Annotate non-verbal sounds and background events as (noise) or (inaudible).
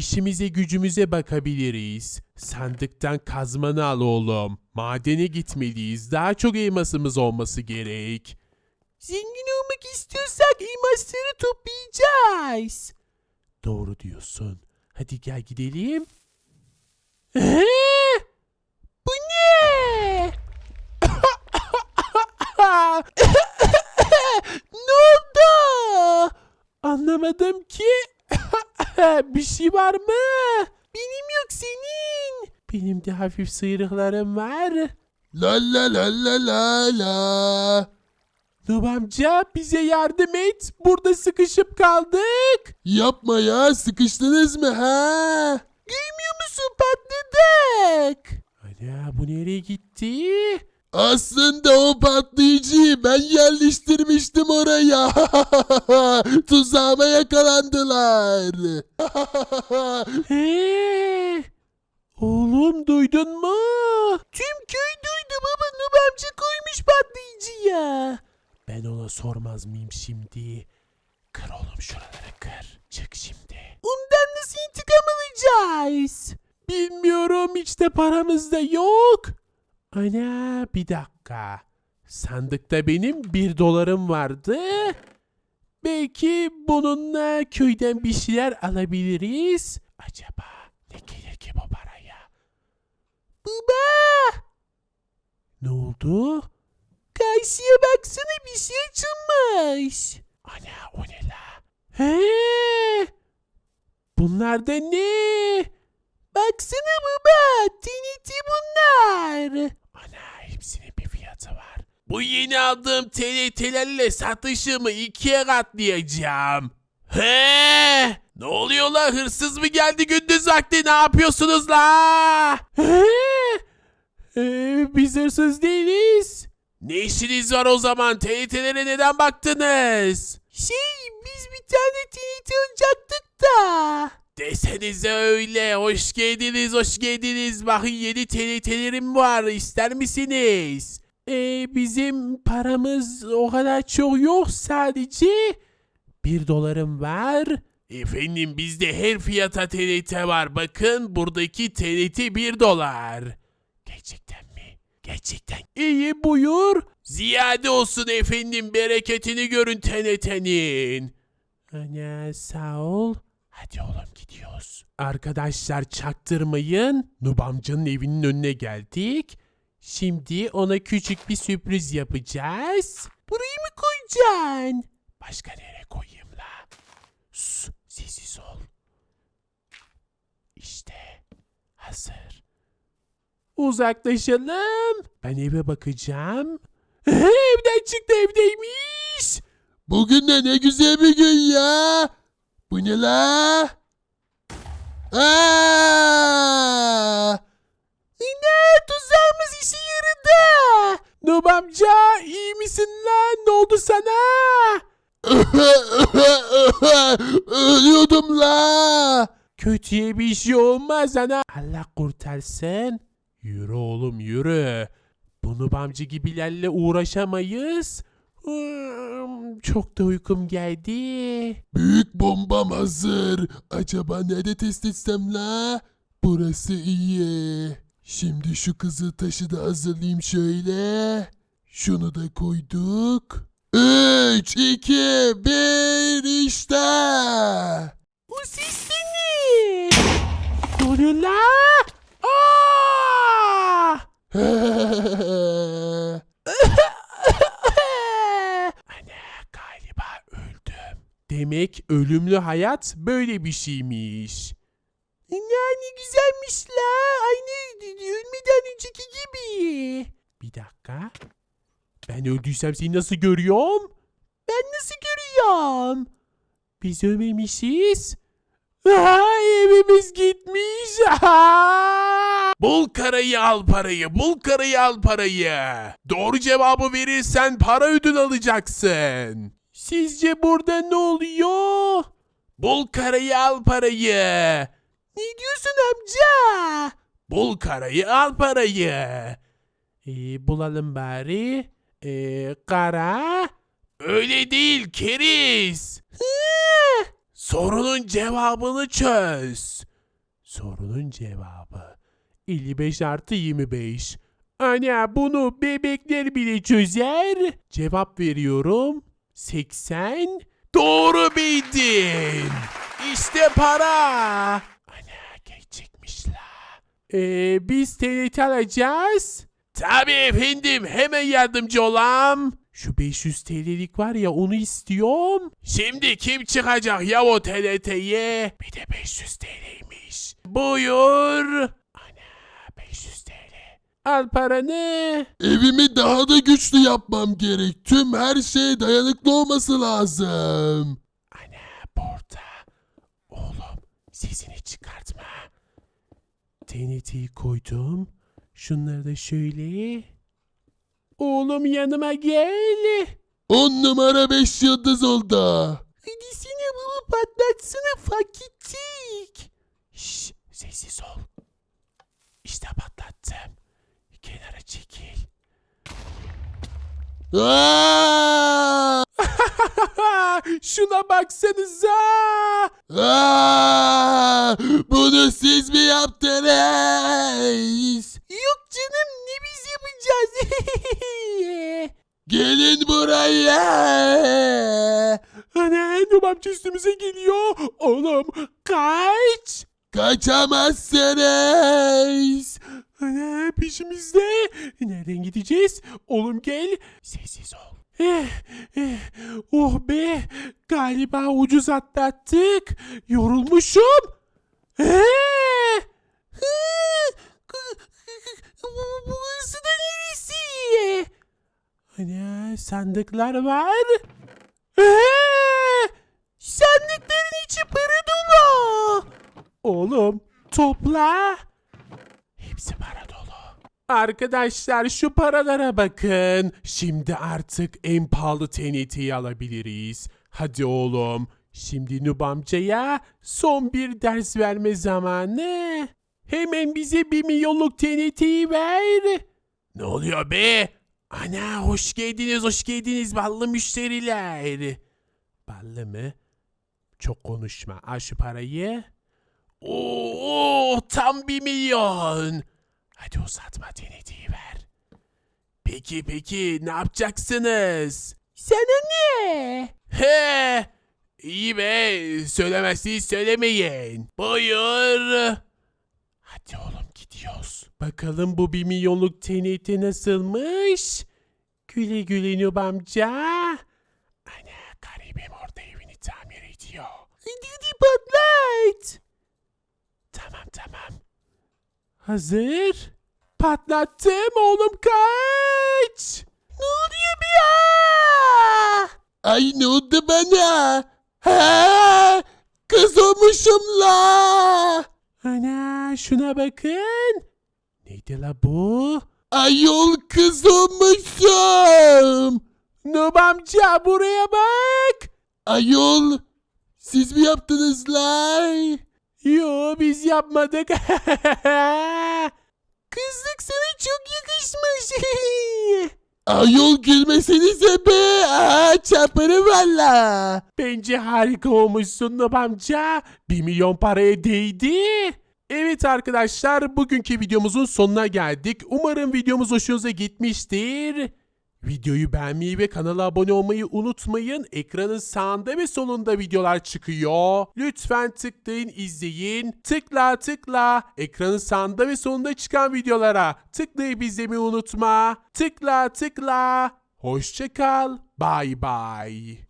işimize gücümüze bakabiliriz. Sandıktan kazmanı al oğlum. Madene gitmeliyiz. Daha çok elmasımız olması gerek. Zengin olmak istiyorsak elmasları toplayacağız. Doğru diyorsun. Hadi gel gidelim. Bu ne? (coughs) ne oldu? Anlamadım Bir şey var mı? Benim yok senin. Benim de hafif sıyrıklarım var. La la la la la la. Nub amca bize yardım et. Burada sıkışıp kaldık. Yapma ya sıkıştınız mı ha? Görmüyor musun patladık. Ana bu nereye gitti? Aslında o patlayıcıyı ben yerleştirmiştim oraya. (laughs) Tuzağıma yakalandılar. (laughs) Oğlum duydun mu? Tüm köy duydu baba Nub amca koymuş patlayıcıya. Ben ona sormaz mıyım şimdi? Kır oğlum şuraları kır. Çık şimdi. Ondan nasıl intikam alacağız? Bilmiyorum hiç de paramız da yok. Ana bir dakika. Sandıkta benim bir dolarım vardı. Belki bununla köyden bir şeyler alabiliriz. Acaba ne gelir ki bu paraya? Baba! Ne oldu? Karşıya baksana bir şey açılmış. Ana o ne la? He? Bunlar da ne? Baksana baba. TNT bunlar. Hepsinin bir fiyatı var. Bu yeni aldığım TNT'lerle satışımı ikiye katlayacağım. He? Ne oluyor la? Hırsız mı geldi gündüz vakti? Ne yapıyorsunuz la? He? Ee, biz hırsız değiliz. Ne işiniz var o zaman? TNT'lere neden baktınız? Şey, biz bir tane TNT alacaktık da. Desenize öyle. Hoş geldiniz, hoş geldiniz. Bakın yeni TNT'lerim var. İster misiniz? Ee, bizim paramız o kadar çok yok sadece. Bir dolarım var. Efendim bizde her fiyata TNT var. Bakın buradaki TNT bir dolar. Gerçekten mi? Gerçekten. İyi buyur. Ziyade olsun efendim. Bereketini görün TNT'nin. Ana sağ ol. Hadi oğlum gidiyoruz. Arkadaşlar çaktırmayın. Nub amcanın evinin önüne geldik. Şimdi ona küçük bir sürpriz yapacağız. Burayı mı koyacaksın? Başka nereye koyayım la? Sus, sessiz ol. İşte hazır. Uzaklaşalım. Ben eve bakacağım. Evden çıktı evdeymiş. Bugün de ne güzel bir gün ya. Bu ne la? Aa! Ne tuzağımız işe yaradı. Nub amca iyi misin lan? Ne oldu sana? Ölüyordum la. Kötüye bir şey olmaz ana. Allah kurtarsın. Yürü oğlum yürü. Bunu amca gibilerle uğraşamayız. Hmm, Çok da uykum geldi. Büyük bombam hazır. Acaba nerede test etsem la? Burası iyi. Şimdi şu kızıl taşı da hazırlayayım şöyle. Şunu da koyduk. 3, 2, 1 işte. Bu ses de ne? Oluyor la? Aa! (laughs) Ana galiba öldüm. Demek ölümlü hayat böyle bir şeymiş. Yani güzelmiş la. Aynı ölmeden önceki gibi. Bir dakika. Ben öldüysem seni nasıl görüyorum? Ben nasıl görüyorum? Biz ölmemişiz. Aha, evimiz gitmiş. Aha! Bul karayı al parayı. Bul karayı al parayı. Doğru cevabı verirsen para ödül alacaksın. Sizce burada ne oluyor? Bul karayı al parayı. Ne diyorsun amca? Bul karayı al parayı. Ee, bulalım bari. Ee, kara. Öyle değil keriz. Sorunun cevabını çöz. Sorunun cevabı 55 artı 25. Ana bunu bebekler bile çözer. Cevap veriyorum. 80. Doğru bildin. İşte para. Ana gerçekmiş la. Ee, biz TNT alacağız. Tabii efendim hemen yardımcı olam. Şu 500 TL'lik var ya onu istiyorum. Şimdi kim çıkacak ya o TNT'ye? Bir de 500 TL'ymiş. Buyur. Ana 500 TL. Al paranı. Evimi daha da güçlü yapmam gerek. Tüm her şey dayanıklı olması lazım. Ana burada. Oğlum sesini çıkartma. TNT'yi koydum. Şunları da şöyle. Oğlum yanıma gel. 10 numara 5 yıldız oldu. Hadi seni bunu patlatsana fakircik. Şşş sessiz ol. İşte patlattım. Kenara çekil. (laughs) Şuna baksanıza. Bunu siz mi yaptınız? Yok canım ne biz yapacağız. (laughs) Gelin buraya. Ana Nubamcı üstümüze geliyor. Oğlum kaç. Kaçamazsınız. Ana peşimizde. Nereden gideceğiz? Oğlum gel. Sessiz ol. Eh, eh, oh be. Galiba ucuz atlattık. Yorulmuşum. Eh. Burası da neresi? Ana sandıklar var. Eh, Sandıkların içi para dolu. Oğlum topla. Hepsi para dolu. Arkadaşlar şu paralara bakın. Şimdi artık en pahalı TNT'yi alabiliriz. Hadi oğlum. Şimdi Nub amcaya son bir ders verme zamanı. Hemen bize bir milyonluk TNT'yi ver. Ne oluyor be? Ana hoş geldiniz hoş geldiniz ballı müşteriler. Ballı mı? Çok konuşma. Al şu parayı. Oo, tam bir milyon. Hadi uzatma TNT'yi ver. Peki peki ne yapacaksınız? Sana ne? He, iyi be söylemezsiniz söylemeyin. Buyur. Hadi oğlum gidiyoruz. Bakalım bu bir milyonluk TNT nasılmış? Güle güle Nub amca. Ana garibim orada evini tamir ediyor. Hadi hadi patlat. Tamam. Hazır. Patlattım oğlum kaç. Ne oluyor bir ya? Ay ne oldu bana? Ha! Kız olmuşum la. Ana şuna bakın. Neydi la bu? Ayol kız olmuşum. Nub amca buraya bak. Ayol siz mi yaptınız la? Yo biz yapmadık. (laughs) Kızlık sana çok yakışmış. (laughs) Ayol gülmesenize be. Aa, çaparı valla. Bence harika olmuşsun Nub amca. 1 milyon paraya değdi. Evet arkadaşlar bugünkü videomuzun sonuna geldik. Umarım videomuz hoşunuza gitmiştir. Videoyu beğenmeyi ve kanala abone olmayı unutmayın. Ekranın sağında ve solunda videolar çıkıyor. Lütfen tıklayın izleyin. Tıkla tıkla. Ekranın sağında ve solunda çıkan videolara tıklayıp izlemeyi unutma. Tıkla tıkla. Hoşça kal. Bye bye.